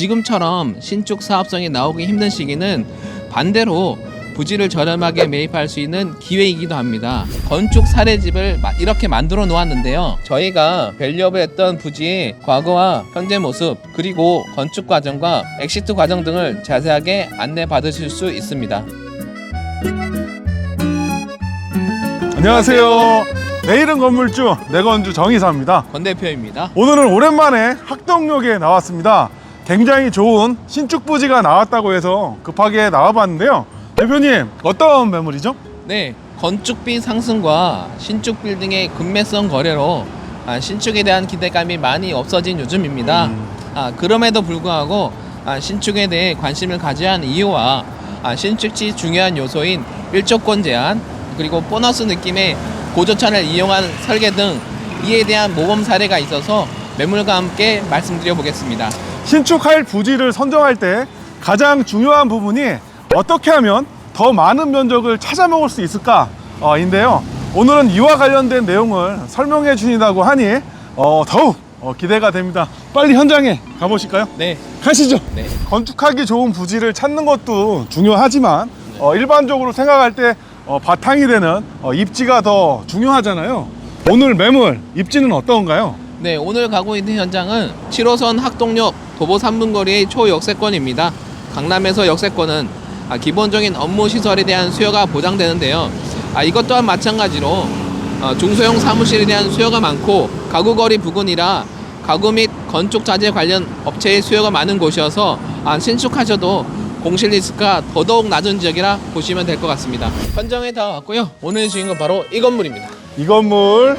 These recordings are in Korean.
지금처럼 신축 사업성이 나오기 힘든 시기는 반대로 부지를 저렴하게 매입할 수 있는 기회이기도 합니다. 건축 사례집을 마- 이렇게 만들어 놓았는데요. 저희가 밸류업을 했던 부지의 과거와 현재 모습 그리고 건축 과정과 엑시트 과정 등을 자세하게 안내 받으실 수 있습니다. 안녕하세요. 내일은 건물주 내건주 정이사입니다. 권 대표입니다. 오늘은 오랜만에 학동역에 나왔습니다. 굉장히 좋은 신축 부지가 나왔다고 해서 급하게 나와봤는데요. 대표님 어떤 매물이죠? 네, 건축비 상승과 신축 빌딩의 급매성 거래로 아, 신축에 대한 기대감이 많이 없어진 요즘입니다. 아, 그럼에도 불구하고 아, 신축에 대해 관심을 가져야 하는 이유와 아, 신축지 중요한 요소인 일조권 제한 그리고 보너스 느낌의 고조차를 이용한 설계 등 이에 대한 모범 사례가 있어서 매물과 함께 말씀드려 보겠습니다. 신축할 부지를 선정할 때 가장 중요한 부분이 어떻게 하면 더 많은 면적을 찾아 먹을 수 있을까? 어, 인데요. 오늘은 이와 관련된 내용을 설명해 주신다고 하니 어, 더욱 어, 기대가 됩니다. 빨리 현장에 가보실까요? 네, 가시죠. 네. 건축하기 좋은 부지를 찾는 것도 중요하지만 어, 일반적으로 생각할 때 어, 바탕이 되는 어, 입지가 더 중요하잖아요. 오늘 매물 입지는 어떤가요? 네, 오늘 가고 있는 현장은 7호선 학동역 도보 3분 거리의 초역세권입니다. 강남에서 역세권은 아, 기본적인 업무 시설에 대한 수요가 보장되는데요. 아, 이것 또한 마찬가지로 어, 중소형 사무실에 대한 수요가 많고 가구 거리 부근이라 가구 및 건축 자재 관련 업체의 수요가 많은 곳이어서 아, 신축하셔도 공실 리스크가 더더욱 낮은 지역이라 보시면 될 것 같습니다. 현장에 다 왔고요. 오늘 주인공 바로 이 건물입니다. 이 건물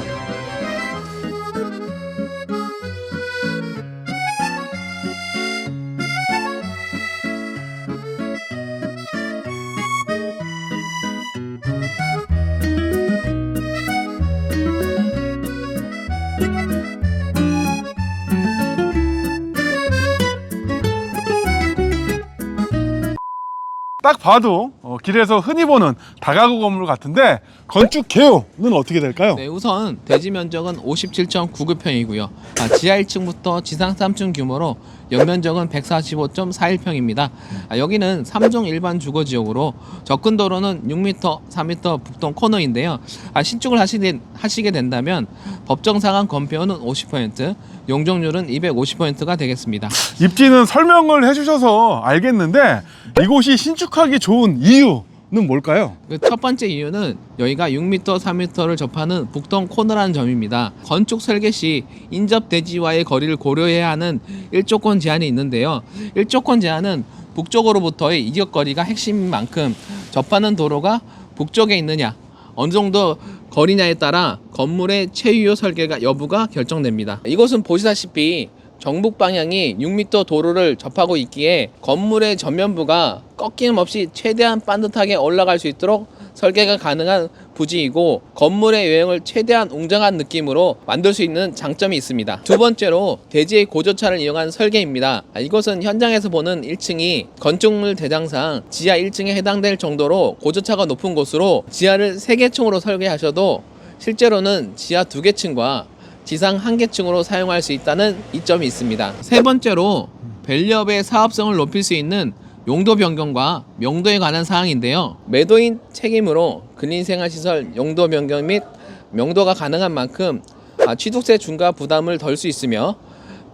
딱 봐도 어, 길에서 흔히 보는 다가구 건물 같은데 건축 개요는 어떻게 될까요? 네, 우선 대지 면적은 57.99평이고요. 아, 지하 1층부터 지상 3층 규모로 연면적은 145.41평입니다. 아, 여기는 3종 일반 주거 지역으로 접근 도로는 6m, 4m 북동 코너인데요. 아, 신축을 하시게, 하시게 된다면 법정 상한 건폐율은 50%, 용적률은 250%가 되겠습니다. 입지는 설명을 해주셔서 알겠는데 이곳이 신축하기 좋은 이유 는 뭘까요? 그첫 번째 이유는 여기가 6m, 3m를 접하는 북동 코너라는 점입니다. 건축 설계 시 인접 대지와의 거리를 고려해야 하는 일조권 제한이 있는데요. 일조권 제한은 북쪽으로부터의 이격거리가 핵심인 만큼 접하는 도로가 북쪽에 있느냐, 어느 정도 거리냐에 따라 건물의 최유효 설계가 여부가 결정됩니다. 이곳은 보시다시피 정북 방향이 6m 도로를 접하고 있기에 건물의 전면부가 꺾임 없이 최대한 반듯하게 올라갈 수 있도록 설계가 가능한 부지이고 건물의 외형을 최대한 웅장한 느낌으로 만들 수 있는 장점이 있습니다. 두 번째로 대지의 고조차를 이용한 설계입니다. 아, 이것은 현장에서 보는 1층이 건축물 대장상 지하 1층에 해당될 정도로 고조차가 높은 곳으로 지하를 3개 층으로 설계하셔도 실제로는 지하 2개 층과 지상 한개 층으로 사용할 수 있다는 이점이 있습니다. 세 번째로 밸류업의 사업성을 높일 수 있는 용도 변경과 명도에 관한 사항인데요. 매도인 책임으로 근린생활시설 용도 변경 및 명도가 가능한 만큼 아, 취득세 중과 부담을 덜 수 있으며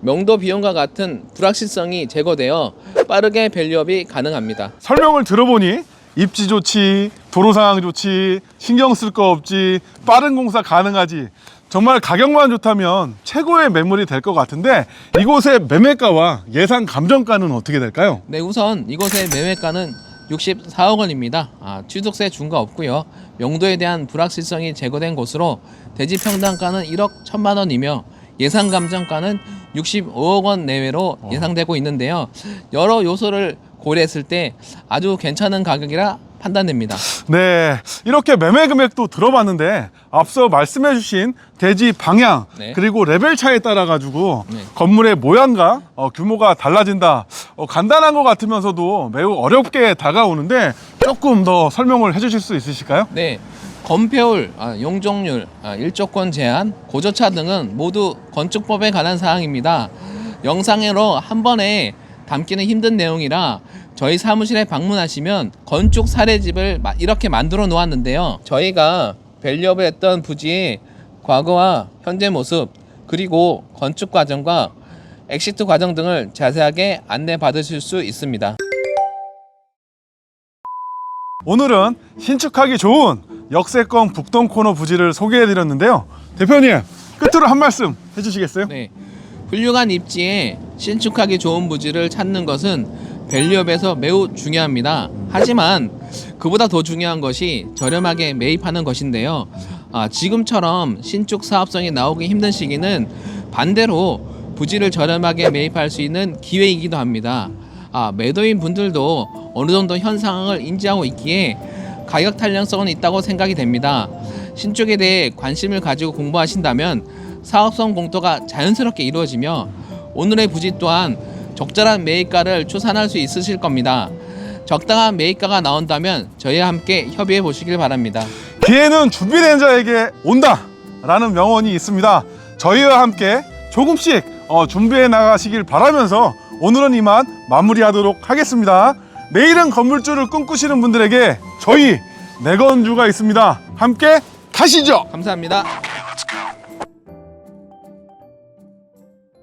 명도 비용과 같은 불확실성이 제거되어 빠르게 밸류업이 가능합니다. 설명을 들어보니 입지 좋지, 도로 상황 좋지, 신경 쓸 거 없지, 빠른 공사 가능하지. 정말 가격만 좋다면 최고의 매물이 될 것 같은데 이곳의 매매가와 예상 감정가는 어떻게 될까요? 네, 우선 이곳의 매매가는 64억 원입니다. 아, 취득세 중과 없고요. 명도에 대한 불확실성이 제거된 곳으로 대지 평당가는 1억 1천만 원이며 예상 감정가는 65억 원 내외로 예상되고 있는데요. 여러 요소를 고려했을 때 아주 괜찮은 가격이라 판단됩니다. 네, 이렇게 매매 금액도 들어봤는데 앞서 말씀해주신 대지 방향 네. 그리고 레벨 차에 따라 가지고 네. 건물의 모양과 어, 규모가 달라진다. 어, 간단한 것 같으면서도 매우 어렵게 다가오는데 조금 더 설명을 해주실 수 있으실까요? 네. 건폐율, 아, 용적률, 아, 일조권 제한, 고저차 등은 모두 건축법에 관한 사항입니다. 영상으로 한 번에 담기는 힘든 내용이라 저희 사무실에 방문하시면 건축 사례집을 마- 이렇게 만들어 놓았는데요. 저희가 밸류업을 했던 부지의 과거와 현재 모습 그리고 건축 과정과 엑시트 과정 등을 자세하게 안내 받으실 수 있습니다. 오늘은 신축하기 좋은 역세권 북동 코너 부지를 소개해 드렸는데요. 대표님, 끝으로 한 말씀 해 주시겠어요? 네. 훌륭한 입지에 신축하기 좋은 부지를 찾는 것은 밸류업에서 매우 중요합니다. 하지만 그보다 더 중요한 것이 저렴하게 매입하는 것인데요. 아, 지금처럼 신축 사업성이 나오기 힘든 시기는 반대로 부지를 저렴하게 매입할 수 있는 기회이기도 합니다. 아, 매도인 분들도 어느 정도 현 상황을 인지하고 있기에 가격 탄력성은 있다고 생각이 됩니다. 신축에 대해 관심을 가지고 공부하신다면 사업성 공터가 자연스럽게 이루어지며 오늘의 부지 또한 적절한 매입가를 추산할 수 있으실 겁니다. 적당한 매입가가 나온다면 저희와 함께 협의해 보시길 바랍니다. 기회는 준비된 자에게 온다 라는 명언이 있습니다. 저희와 함께 조금씩 어, 준비해 나가시길 바라면서 오늘은 이만 마무리하도록 하겠습니다. 내일은 건물주를 꿈꾸시는 분들에게 저희 내건주가 있습니다. 함께 가시죠. 감사합니다.